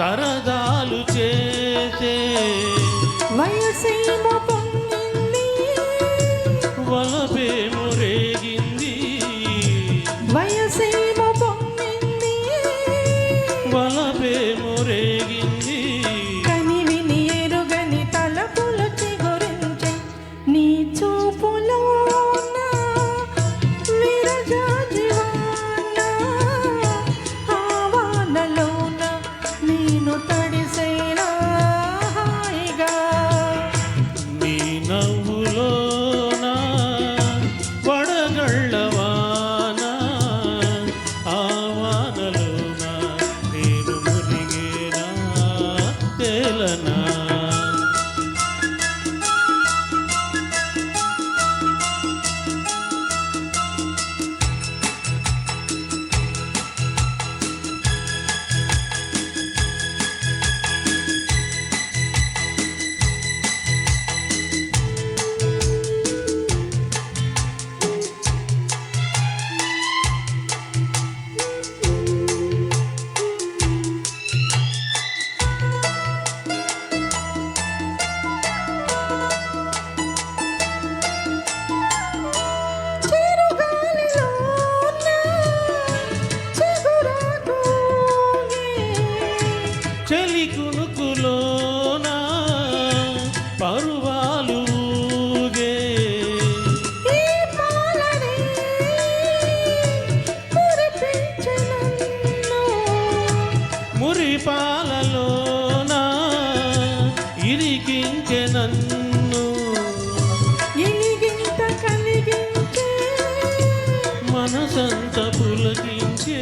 Sarada. పరువాలు మురిపాలలోన ఇరికించె నన్ను కలిగించే మనసంత పులకించే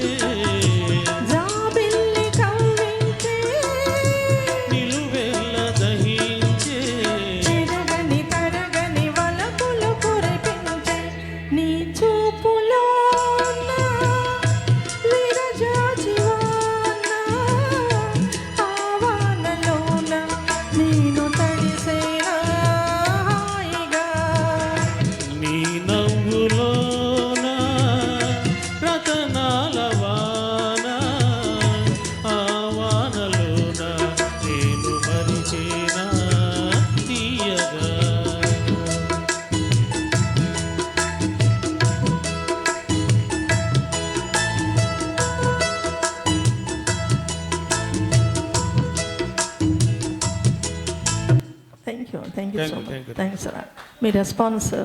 to thank you so much. Thanks a lot. Media sponsor.